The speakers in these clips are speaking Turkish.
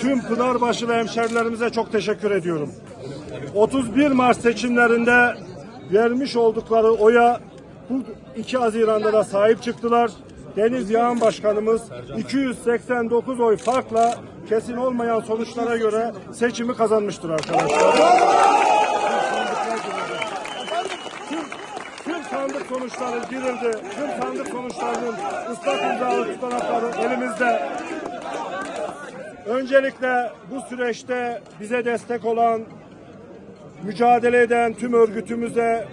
tüm Pınarbaşılı hemşerilerimize çok teşekkür ediyorum. 31 Mart seçimlerinde vermiş oldukları oya bu 2 Haziran'da da sahip çıktılar. Deniz Yağan Başkanımız 289 oy farkla kesin olmayan sonuçlara göre seçimi kazanmıştır arkadaşlar. Tüm, sandık sonuçları girildi. Tüm sandık sonuçlarının ıslak imzalı tutanakları elimizde. Öncelikle bu süreçte bize destek olan, mücadele eden tüm örgütümüze,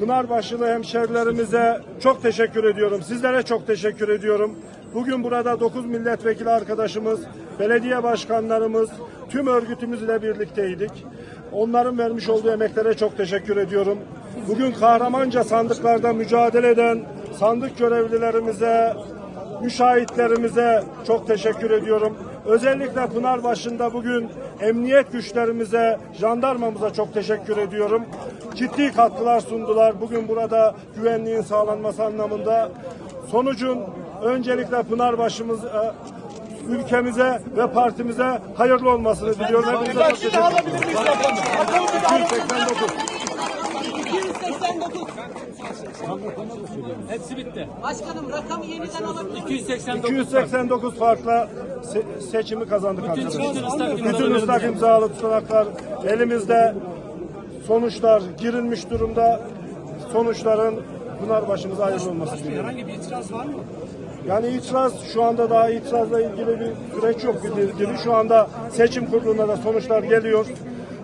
Pınarbaşılı hemşerilerimize çok teşekkür ediyorum. Sizlere çok teşekkür ediyorum. Bugün burada 9 milletvekili arkadaşımız, belediye başkanlarımız, tüm örgütümüz ile birlikteydik. Onların vermiş olduğu emeklere çok teşekkür ediyorum. Bugün kahramanca sandıklarda mücadele eden sandık görevlilerimize, müşahitlerimize çok teşekkür ediyorum. Özellikle Pınarbaşı'nda bugün emniyet güçlerimize, jandarmamıza çok teşekkür ediyorum. Ciddi katkılar sundular. Bugün burada güvenliğin sağlanması anlamında. Sonucun öncelikle Pınarbaşı'mız, e, ülkemize ve partimize hayırlı olmasını diliyorum. Hepinize çok teşekkür ederim. 289. 289. Hepsi bitti. Başkanım rakamı yeniden alabilir miyim? 289. 289 farkla se- seçimi kazandık arkadaşlar. bütün ıslak imzaları Bütün ıslak imzalı tutanaklar elimizde. Sonuçlar girilmiş durumda. Sonuçların Pınarbaşımıza hayırlı olması diliyorum. Herhangi bir itiraz var mı? Yani itiraz şu anda daha itirazla ilgili bir süreç yok bildiğiniz gibi. Şu anda seçim kuruluna da sonuçlar geliyor.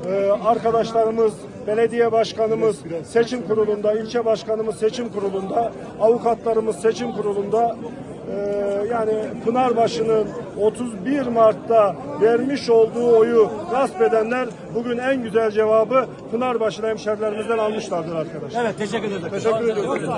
Ee, arkadaşlarımız, belediye başkanımız seçim kurulunda, ilçe başkanımız seçim kurulunda, avukatlarımız seçim kurulunda. Ee, yani Pınarbaşı'nın 31 Mart'ta vermiş olduğu oyu gasp edenler bugün en güzel cevabı Pınarbaşı'lı hemşerilerimizden almışlardır arkadaşlar. Evet teşekkür ederim. Teşekkür ediyorum.